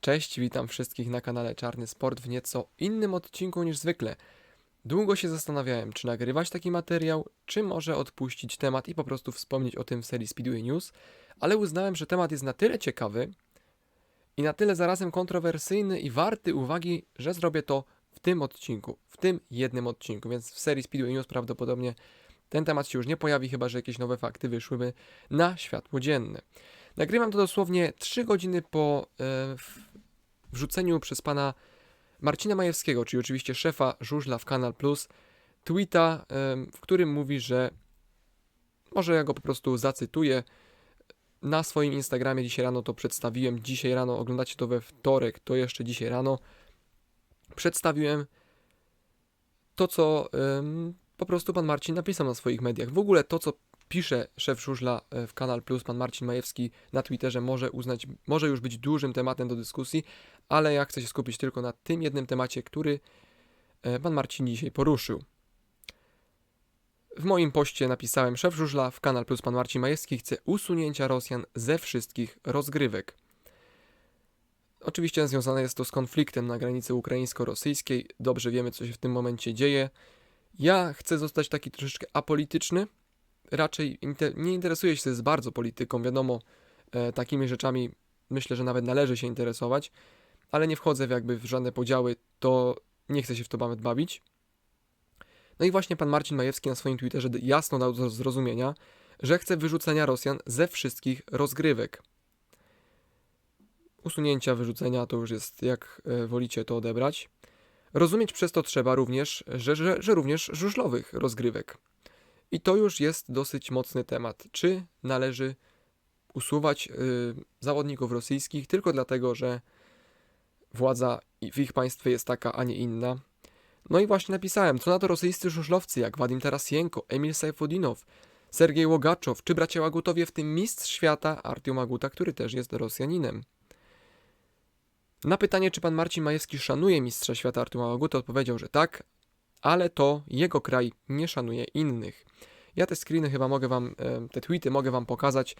Cześć, witam wszystkich na kanale Czarny Sport w nieco innym odcinku niż zwykle. Długo się zastanawiałem, czy nagrywać taki materiał, czy może odpuścić temat i po prostu wspomnieć o tym w serii Speedway News, ale uznałem, że temat jest na tyle ciekawy i na tyle zarazem kontrowersyjny i warty uwagi, że zrobię to w tym odcinku, w tym jednym odcinku, więc w serii Speedway News prawdopodobnie ten temat się już nie pojawi, chyba że jakieś nowe fakty wyszłyby na światło dzienne. Nagrywam to dosłownie 3 godziny po e, wrzuceniu przez pana Marcina Majewskiego, czyli oczywiście szefa żużla w Kanal Plus, tweeta, w którym mówi, że może ja go po prostu zacytuję. Na swoim Instagramie dzisiaj rano to przedstawiłem. Dzisiaj rano, oglądacie to we wtorek, to jeszcze dzisiaj rano. Przedstawiłem to, co po prostu pan Marcin napisał na swoich mediach. W ogóle to, co pisze szef żużla e, w Kanal Plus, pan Marcin Majewski na Twitterze, może uznać, może już być dużym tematem do dyskusji, ale ja chcę się skupić tylko na tym jednym temacie, który e, pan Marcin dzisiaj poruszył. W moim poście napisałem szef żużla w Kanal Plus pan Marcin Majewski chce usunięcia Rosjan ze wszystkich rozgrywek. Oczywiście związane jest to z konfliktem na granicy ukraińsko-rosyjskiej. Dobrze wiemy, co się w tym momencie dzieje. Ja chcę zostać taki troszeczkę apolityczny. Raczej nie interesuję się z bardzo polityką. Wiadomo, e, takimi rzeczami myślę, że nawet należy się interesować, ale nie wchodzę w jakby w żadne podziały, to nie chcę się w to nawet bawić. No i właśnie pan Marcin Majewski na swoim Twitterze jasno dał do zrozumienia, że chce wyrzucenia Rosjan ze wszystkich rozgrywek. Usunięcia, wyrzucenia to już jest jak e, wolicie to odebrać. Rozumieć przez to trzeba również, że, że, że również żużlowych rozgrywek. I to już jest dosyć mocny temat. Czy należy usuwać y, zawodników rosyjskich tylko dlatego, że władza w ich państwie jest taka, a nie inna? No i właśnie napisałem, co na to rosyjscy żużlowcy jak Wadim Tarasienko, Emil Sajfudinow, Sergiej Łogaczow czy bracia Łagutowie, w tym mistrz świata Artiom Aguta, który też jest Rosjaninem. Na pytanie, czy pan Marcin Majewski szanuje mistrza świata Artioma Łaguta, odpowiedział, że tak, ale to jego kraj nie szanuje innych. Ja te screeny chyba mogę wam, e, te tweety mogę wam pokazać,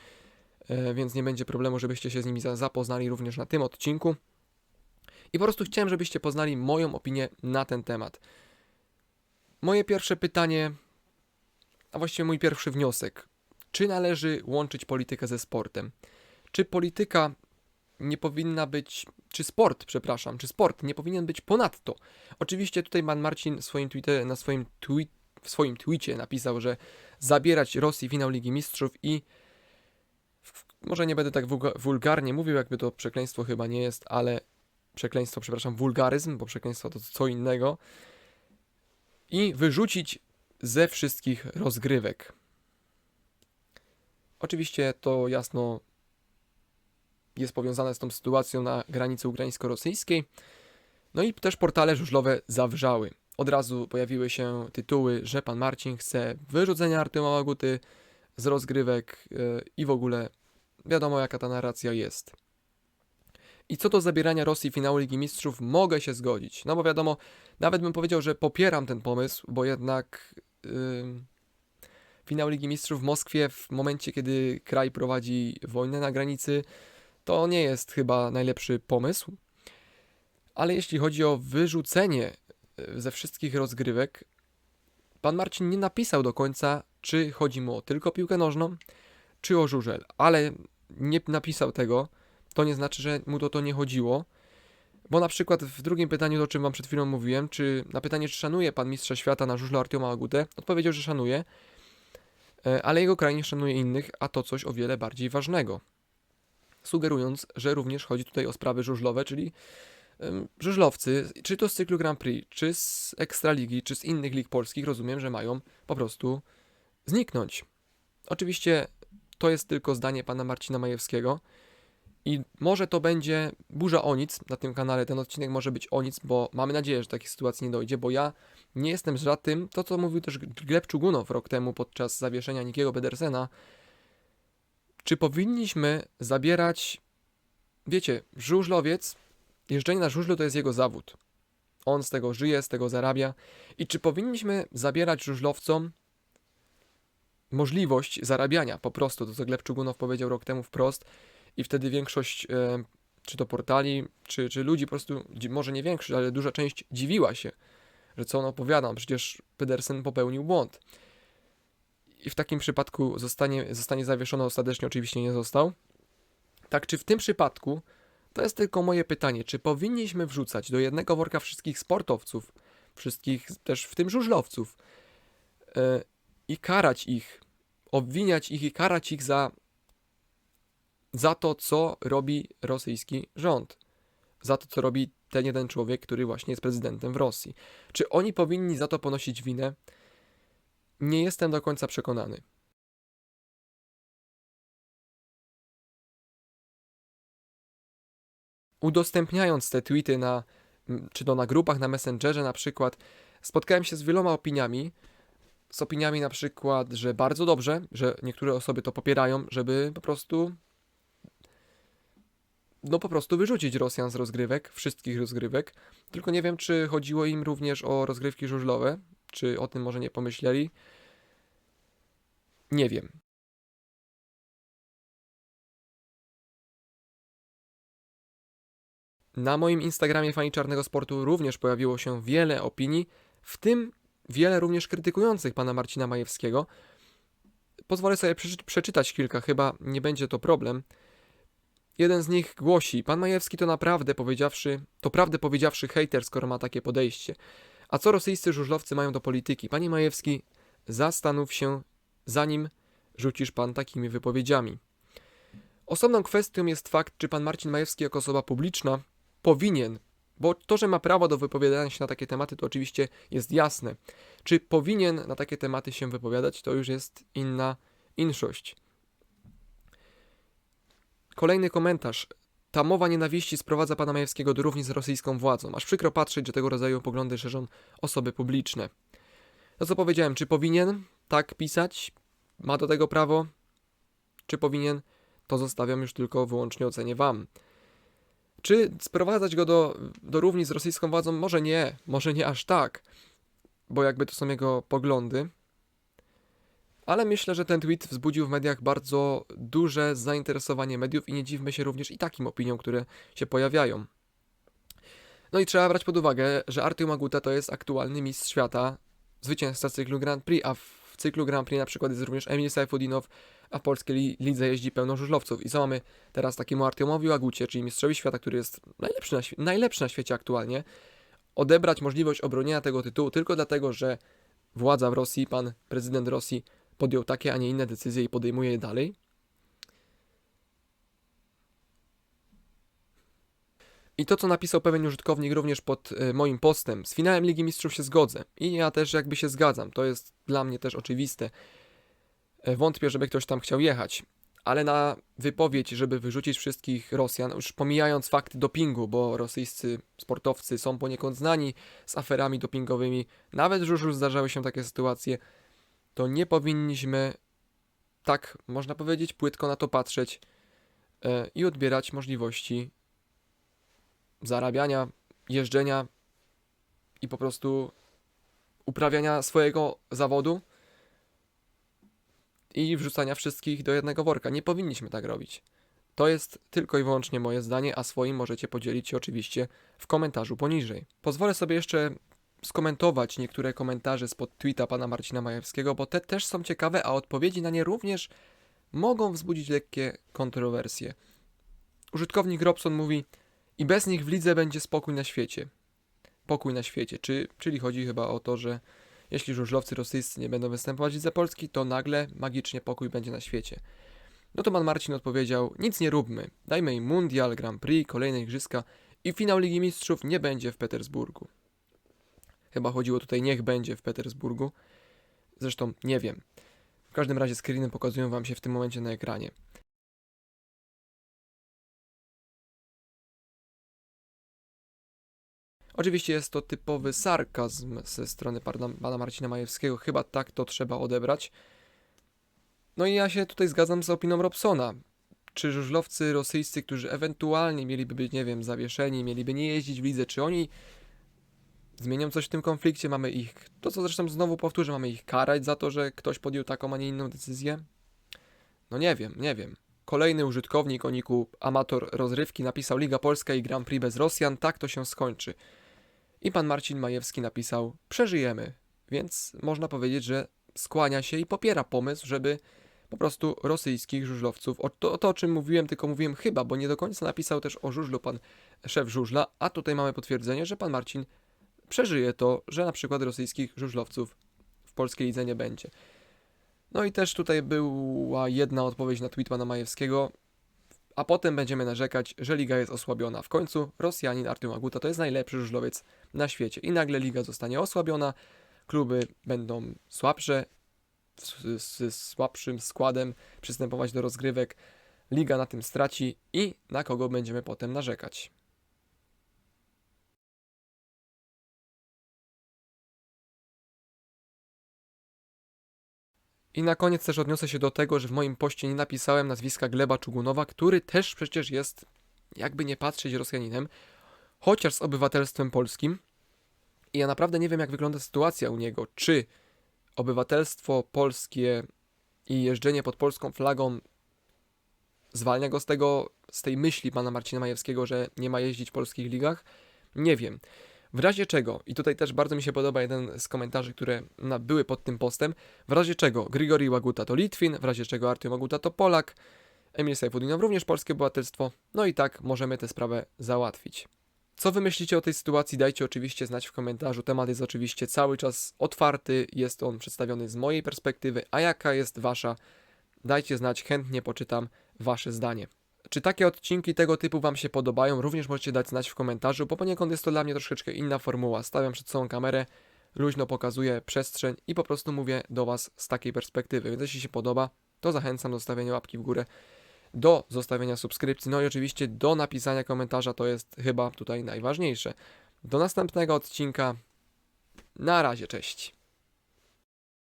e, więc nie będzie problemu, żebyście się z nimi za- zapoznali również na tym odcinku. I po prostu chciałem, żebyście poznali moją opinię na ten temat. Moje pierwsze pytanie, a właściwie mój pierwszy wniosek. Czy należy łączyć politykę ze sportem? Czy polityka nie powinna być, czy sport, przepraszam, czy sport nie powinien być ponadto? Oczywiście tutaj pan Marcin swoim Twitter, na swoim tweet, w swoim tweetie napisał, że zabierać Rosji finał Ligi Mistrzów i może nie będę tak wulga- wulgarnie mówił, jakby to przekleństwo chyba nie jest, ale przekleństwo, przepraszam, wulgaryzm, bo przekleństwo to co innego i wyrzucić ze wszystkich rozgrywek. Oczywiście to jasno jest powiązane z tą sytuacją na granicy ukraińsko-rosyjskiej. No i też portale żużlowe zawrzały. Od razu pojawiły się tytuły, że pan Marcin chce wyrzucenia Artyoma Łaguty z rozgrywek yy, i w ogóle wiadomo jaka ta narracja jest. I co do zabierania Rosji finału Ligi Mistrzów, mogę się zgodzić. No bo wiadomo, nawet bym powiedział, że popieram ten pomysł, bo jednak yy, finał Ligi Mistrzów w Moskwie w momencie, kiedy kraj prowadzi wojnę na granicy, to nie jest chyba najlepszy pomysł. Ale jeśli chodzi o wyrzucenie e, ze wszystkich rozgrywek, pan Marcin nie napisał do końca, czy chodzi mu o tylko piłkę nożną, czy o żużel, ale nie napisał tego. To nie znaczy, że mu to, to nie chodziło. Bo na przykład w drugim pytaniu, o czym wam przed chwilą mówiłem, czy na pytanie, czy szanuje pan mistrza świata na żużlu Artioma Agutę, odpowiedział, że szanuje, e, ale jego kraj nie szanuje innych, a to coś o wiele bardziej ważnego sugerując, że również chodzi tutaj o sprawy żużlowe, czyli żużlowcy, czy to z cyklu Grand Prix, czy z Ekstraligi, czy z innych lig polskich, rozumiem, że mają po prostu zniknąć. Oczywiście to jest tylko zdanie pana Marcina Majewskiego i może to będzie burza o nic na tym kanale, ten odcinek może być o nic, bo mamy nadzieję, że takiej sytuacji nie dojdzie, bo ja nie jestem za tym, to co mówił też Gleb Czugunow rok temu podczas zawieszenia Nikiego Pedersena, czy powinniśmy zabierać, wiecie, żużlowiec, jeżdżenie na żużlu to jest jego zawód. On z tego żyje, z tego zarabia. I czy powinniśmy zabierać żużlowcom możliwość zarabiania po prostu, to co Gleb Czugunow powiedział rok temu wprost i wtedy większość e, czy to portali, czy, czy ludzi po prostu, może nie większość, ale duża część dziwiła się, że co on opowiada, przecież Pedersen popełnił błąd. I w takim przypadku zostanie, zostanie zawieszony, ostatecznie oczywiście nie został. Tak, czy w tym przypadku, to jest tylko moje pytanie, czy powinniśmy wrzucać do jednego worka wszystkich sportowców, wszystkich też w tym żużlowców e, i karać ich, obwiniać ich i karać ich za, za to, co robi rosyjski rząd, za to, co robi ten jeden człowiek, który właśnie jest prezydentem w Rosji. Czy oni powinni za to ponosić winę? Nie jestem do końca przekonany. Udostępniając te tweety na, czy to na grupach, na Messengerze na przykład, spotkałem się z wieloma opiniami, z opiniami na przykład, że bardzo dobrze, że niektóre osoby to popierają, żeby po prostu no po prostu wyrzucić Rosjan z rozgrywek, wszystkich rozgrywek. Tylko nie wiem, czy chodziło im również o rozgrywki żużlowe, czy o tym może nie pomyśleli. Nie wiem. Na moim Instagramie Fani Czarnego Sportu również pojawiło się wiele opinii, w tym wiele również krytykujących pana Marcina Majewskiego. Pozwolę sobie przeczy- przeczytać kilka, chyba nie będzie to problem. Jeden z nich głosi: Pan Majewski to naprawdę powiedziawszy, to prawdę powiedziawszy hejter, skoro ma takie podejście. A co rosyjscy żużlowcy mają do polityki? Panie Majewski, zastanów się, zanim rzucisz pan takimi wypowiedziami. Osobną kwestią jest fakt, czy pan Marcin Majewski jako osoba publiczna powinien, bo to, że ma prawo do wypowiadania się na takie tematy, to oczywiście jest jasne. Czy powinien na takie tematy się wypowiadać, to już jest inna inszość. Kolejny komentarz. Ta mowa nienawiści sprowadza pana Majewskiego do równi z rosyjską władzą. Aż przykro patrzeć, że tego rodzaju poglądy szerzą osoby publiczne. To co powiedziałem, czy powinien tak pisać? Ma do tego prawo? Czy powinien? To zostawiam już tylko wyłącznie ocenie wam. Czy sprowadzać go do, do równi z rosyjską władzą? Może nie, może nie aż tak, bo jakby to są jego poglądy. Ale myślę, że ten tweet wzbudził w mediach bardzo duże zainteresowanie mediów i nie dziwmy się również i takim opiniom, które się pojawiają. No i trzeba brać pod uwagę, że Artyom Aguta to jest aktualny mistrz świata, zwycięzca cyklu Grand Prix, a w cyklu Grand Prix na przykład jest również Emil Sajfudinow, a w polskiej li- lidze jeździ pełno żużlowców. I co mamy teraz takiemu Artiomowi Agucie, czyli mistrzowi świata, który jest najlepszy na, najlepszy na świecie aktualnie, odebrać możliwość obronienia tego tytułu tylko dlatego, że władza w Rosji, pan prezydent Rosji podjął takie, a nie inne decyzje i podejmuje je dalej? I to, co napisał pewien użytkownik również pod e, moim postem, z finałem Ligi Mistrzów się zgodzę. I ja też jakby się zgadzam. To jest dla mnie też oczywiste. E, Wątpię, żeby ktoś tam chciał jechać. Ale na wypowiedź, żeby wyrzucić wszystkich Rosjan, już pomijając fakty dopingu, bo rosyjscy sportowcy są poniekąd znani z aferami dopingowymi, nawet w żużlu zdarzały się takie sytuacje, to nie powinniśmy tak, można powiedzieć, płytko na to patrzeć e, i odbierać możliwości zarabiania, jeżdżenia i po prostu uprawiania swojego zawodu i wrzucania wszystkich do jednego worka. Nie powinniśmy tak robić. To jest tylko i wyłącznie moje zdanie, a swoim możecie podzielić się oczywiście w komentarzu poniżej. Pozwolę sobie jeszcze skomentować niektóre komentarze spod tweeta pana Marcina Majewskiego, bo te też są ciekawe, a odpowiedzi na nie również mogą wzbudzić lekkie kontrowersje. Użytkownik Robson mówi: I bez nich w lidze będzie spokój na świecie. Pokój na świecie. Czy, czyli chodzi chyba o to, że jeśli żużlowcy rosyjscy nie będą występować lidze Polski, to nagle magicznie pokój będzie na świecie. No to pan Marcin odpowiedział: Nic nie róbmy. Dajmy im mundial, Grand Prix, kolejne igrzyska i finał Ligi Mistrzów nie będzie w Petersburgu. Chyba chodziło tutaj niech będzie w Petersburgu. Zresztą nie wiem. W każdym razie screeny pokazują wam się w tym momencie na ekranie. Oczywiście jest to typowy sarkazm ze strony pana, Marcina Majewskiego. Chyba tak to trzeba odebrać. No i ja się tutaj zgadzam z opinią Robsona. Czy żużlowcy rosyjscy, którzy ewentualnie mieliby być, nie wiem, zawieszeni, mieliby nie jeździć w lidze, czy oni zmienią coś w tym konflikcie? Mamy ich, to co zresztą znowu powtórzę, mamy ich karać za to, że ktoś podjął taką, a nie inną decyzję? No nie wiem, nie wiem. kolejny użytkownik o niku Amator Rozrywki napisał Liga Polska i Grand Prix bez Rosjan, tak to się skończy. I pan Marcin Majewski napisał przeżyjemy, więc można powiedzieć, że skłania się i popiera pomysł, żeby po prostu rosyjskich żużlowców, o to, to o czym mówiłem, tylko mówiłem chyba, bo nie do końca napisał też o żużlu pan szef żużla, a tutaj mamy potwierdzenie, że pan Marcin przeżyje to, że na przykład rosyjskich żużlowców w polskiej lidze nie będzie. No i też tutaj była jedna odpowiedź na tweet pana Majewskiego, a potem będziemy narzekać, że liga jest osłabiona. W końcu Rosjanin Artyom Aguta to jest najlepszy żużlowiec na świecie i nagle liga zostanie osłabiona, kluby będą słabsze, z, słabszym składem przystępować do rozgrywek, liga na tym straci i na kogo będziemy potem narzekać. I na koniec też odniosę się do tego, że w moim poście nie napisałem nazwiska Gleba Czugunowa, który też przecież jest, jakby nie patrzeć, Rosjaninem, chociaż z obywatelstwem polskim. I ja naprawdę nie wiem, jak wygląda sytuacja u niego. Czy obywatelstwo polskie i jeżdżenie pod polską flagą zwalnia go z tego, z tej myśli pana Marcina Majewskiego, że nie ma jeździć w polskich ligach? Nie wiem. W razie czego, i tutaj też bardzo mi się podoba jeden z komentarzy, które były pod tym postem, w razie czego Grigori Łaguta to Litwin, w razie czego Artyom Łaguta to Polak, Emil Sajfudinow również polskie obywatelstwo, no i tak możemy tę sprawę załatwić. Co wy myślicie o tej sytuacji? Dajcie oczywiście znać w komentarzu. Temat jest oczywiście cały czas otwarty, jest on przedstawiony z mojej perspektywy, a jaka jest wasza? Dajcie znać, chętnie poczytam wasze zdanie. Czy takie odcinki tego typu Wam się podobają? Również możecie dać znać w komentarzu, bo poniekąd jest to dla mnie troszeczkę inna formuła. Stawiam przed sobą kamerę, luźno pokazuję przestrzeń i po prostu mówię do Was z takiej perspektywy. Więc jeśli się podoba, to zachęcam do stawiania łapki w górę, do zostawienia subskrypcji, no i oczywiście do napisania komentarza, to jest chyba tutaj najważniejsze. Do następnego odcinka. Na razie, cześć.